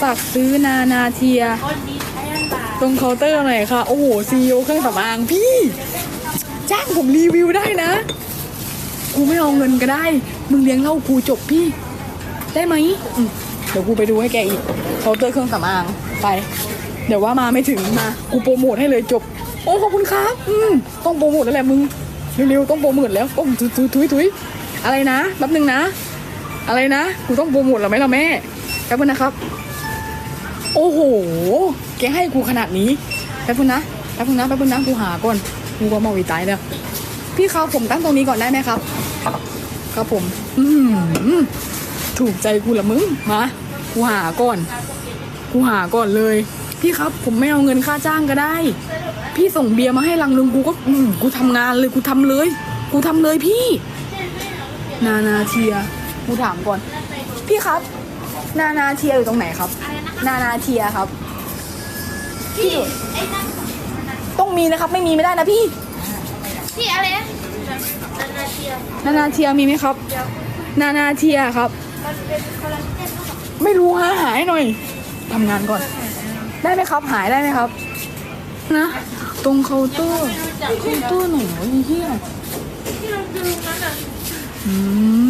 ฝากซื้อนานาเทีย ตรงเคาน์เตอร์หน่อยค่ะ โอ้โหซีอเครื่องสำอางพี่ จ้างผมรีวิวได้นะ กูไม่เอาเงินก็ได้ มึงเลี้ยงเล่ากูจบพี่ ได้ไหมมเดี๋ยวกูไปดูให้แกอีกเคาน์เตอร์เครื่องสำอางไป เดี๋ยวว่ามาไม่ถึงมา กูโปรโมทให้เลยจบ โอ้ขอบคุณครับอืมต้องโปรโมทแล้วแหละมึงเร็วๆต้องโปรโมทแล้วต้องทุยทุยทุยทุยอะไรนะแป๊บนึงนะ อะไรนะกูต้องโปรโมทหรอไหมล่ะแม่แป๊บนึงนะครับ โอ้โห แกให้กูขนาดนี้แป๊บนึงนะแป๊บนึงนะแป๊บนึงนะกูหาก่อนกูก็มองอีตายแล้วพี่ครับผมตั้งตรงนี้ก่อนได้ไหมครับ ครับผม อืมถูกใจกูละมึงมากูหาก่อน กูหาก่อนเลย พี่ครับ ผมไม่เอาเงินค่าจ้างก็ได้ พี่ส่งเบียร์มาให้ลังนึงกูก็อืมกูทำงานเลยกูทำเลย กูทำเลยพี่ นานาเทียกูถามก่อน พี่ครับ นานาเทียอยู่ตรงไหนครับนานาเทียครับ พี่ไอ้นั่นต้องมีนะครับ ไม่มีไม่ได้นะพี่ พี่อะไรนะนานาเทียนานาเทียมีไหมครับนานาเทียครับ มันเป็นคอลลาเจนหรือเปล่าไม่รู้ฮะหายหน่อยทำงานก่อน ได้ไหมครับหายได้ไหมครับ นะ ตรงเคาน์เตอร์เคาน์เตอร์หน่อยไอ้เหี้ยที่เราดูนั้นอะ อืม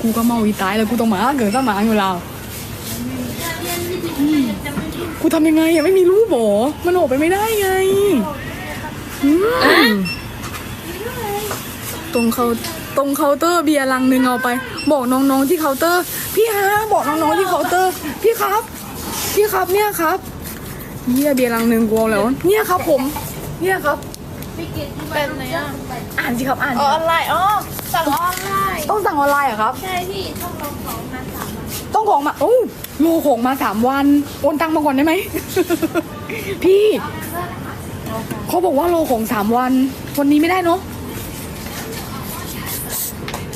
กูก็เมาอีตายแล้วกูต้องมาเกิดต้องมาอยู่แล้วกูทำยังไงอะไม่มีรูปหรอมันออกไปไม่ได้ไงตรงเขาตรงเคาน์เตอร์เบียร์ลังหนึ่งเอาไป บอกน้องๆที่เคาน์เตอร์ พี่ฮะบอกน้องๆที่เคาน์เตอร์ พี่ครับ พี่ครับเนี่ยครับเยี่ยเบียร์ลังหนึ่งกูเอาแล้ว เนี่ยครับผม เนี่ยครับ พี่เกดที่เป็นไหนอะอ่านสิครับอ่านออนไลน์อ๋อสั่งออนไลน์ต้องสั่งออนไลน์เหรอครับ ใช่พี่ต้องลองของมาสามวันต้องของมาโอ้โลของมาสามวันโอนตังมาก่อนได้ไหมพี่เขาบอกว่าโลของสามวันวันนี้ไม่ได้เนาะ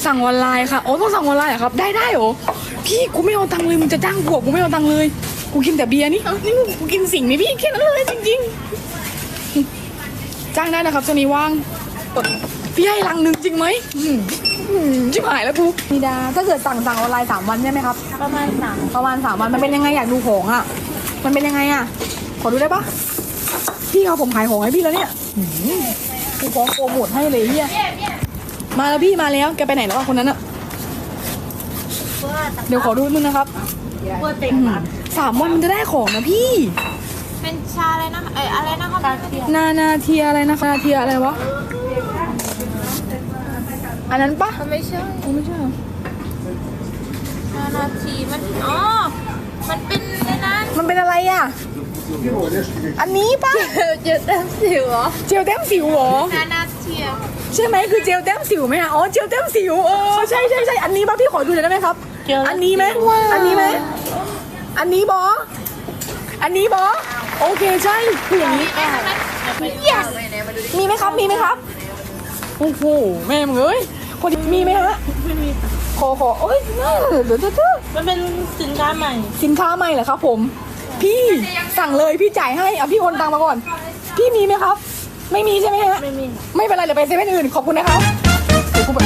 สั่งออนไลน์ค่ะโอ้ต้องสั่งออนไลน์เหรอครับ ได้ได้เหรอพี่กูไม่เอาตังค์เลยมึงจะจ้างกูเหรอกูไม่เอาตังค์เลยกูกินแต่เบียร์นี่นี่กูกินสิ่งนี้พี่แค่นั้นเลยจริงๆ จ้างได้นะครับช่วงนี้ว่างพี่ให้ลังหนึ่งจริงไหมอืมอืมชิบหายแล้วกูมีดาถ้าเกิดสั่งสั่งออนไลน์สามวันใช่ไหมครับ ประมาณสามประมาณสามวันมันเป็นยังไงอยากดูของอะ มันเป็นยังไงอะ ขอดูได้ปะพี่เอาผมขายของให้พี่แล้วเนี่ยหืมกูฟ้องโปรโมทให้เลยเฮียมาแล้วพี่มาแล้วแกไปไหนแล้วอะคนนั้นอะเพื่อเดี๋ยวขอดูนึงนะครับเพื่อเต็มอืมสามวันมันจะได้ของนะพี่ เป็นชาอะไรนะเอ้ยอะไรนะคะพี่นานาเทียอะไรนะคะนาเทียอะไรวะ อันนั้นปะมันไม่ใช่อ๋อไม่ใช่เหรอนานาทีมันอ๋อมันเป็นในนั้นมันเป็นอะไรอะ อันนี้ปะเจอแต้มสิวเหรอเจลแต้มสิวเหรอ นานาเทียใช่ไหมคือเจลแต้มสิวไหมอะอ๋อเจลแต้มสิวเออใช่ใช่ใช่อันนี้ป่ะพี่ขอดูหน่อยได้ไหมครับ อันนี้ไหมอันนี้ไหมอันนี้บอ อันนี้บอโอเคใช่คืออย่างนี้ yes มีไหมครับมีไหมครับโอ้โหแม่มึงเอ้ยพอดีมีไหมฮะไม่มีขอขอเอ้ยเดี๋ยวเดี๋ยวเดี๋ยวเดี๋ยวมันเป็นสินค้าใหม่ สินค้าใหม่เหรอครับ ผม พี่สั่งเลยพี่จ่ายให้เอาพี่โอนตังมาก่อน พี่มีไหมครับ ไม่มีใช่ไหมฮะไม่มีไม่เป็นไรเดี๋ยวไปเซเว่นอื่นขอบคุณนะครับเดี๋ยวกูไป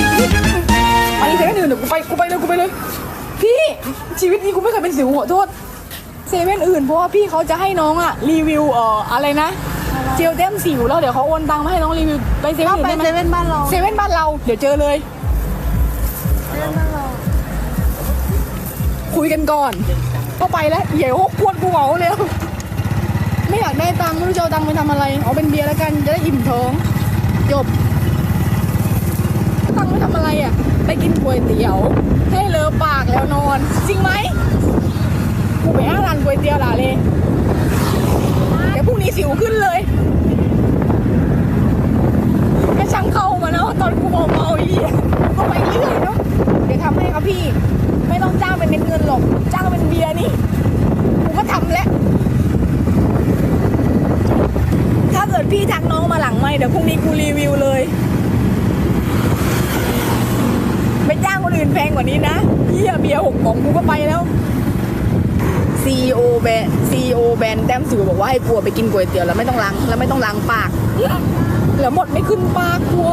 ไปเซเว่นอื่นเดี๋ยวกูไปกูไปเลยกูไปเลย พี่ชีวิตนี้กูไม่เคยเป็นสิวขอโทษ เซเว่นอื่นเพราะว่าพี่เขาจะให้น้องอะรีวิวเอ่ออะไรนะ เจลแต้มสิวแล้วเดี๋ยวเขาโอนตังมาให้น้องรีวิวไปเซเว่นอื่นไปได้ไหมเซเว่นบ้านเราเซเว่นบ้านเราเดี๋ยวเจอเลย เซเว่นบ้านเราคุยกันก่อน ก็ไปแล้วเดี๋ยวพวดกูเหมาเร็วไม่อยากได้ตังค์ไม่รู้จะเอาตังค์ไปทำอะไร เอาเป็นเบียร์แล้วกันจะได้อิ่มท้อง จบ ตังค์ไม่ทำอะไรอะ ไปกินก๋วยเตี๋ยว ให้เลอะปากแล้วนอน จริงไหม กูไปห้างร้านก๋วยเตี๋ยวล่ะเลยเดี๋ยวพรุ่งนี้สิวขึ้นเลยให้ช่างเข้ามาเนาะตอนกูเมาเมาๆอีก็ไปเรื่อยเนาะเดี๋ยวทำให้ครับพี่ ไม่ต้องจ้างเป็นเม็ดเงินหรอก จ้างเป็นเบียร์นี่ กูก็ทำแล้ว ถ้าเกิดพี่ทักน้องมาหลังไม่เดี๋ยวพรุ่งนี้กูรีวิวเลยไปจ้างคนอื่นแพงกว่านี้นะเฮียเบียร์หกของกูก็ไปแล้ว CEO แบรนด์ CEO แบรนด์แต้มสิวบอกว่าให้กลัวไปกินก๋วยเตี๋ยวแล้วไม่ต้องล้างแล้วไม่ต้องล้างปากแล้วหมดไม่ขึ้นปากกลัว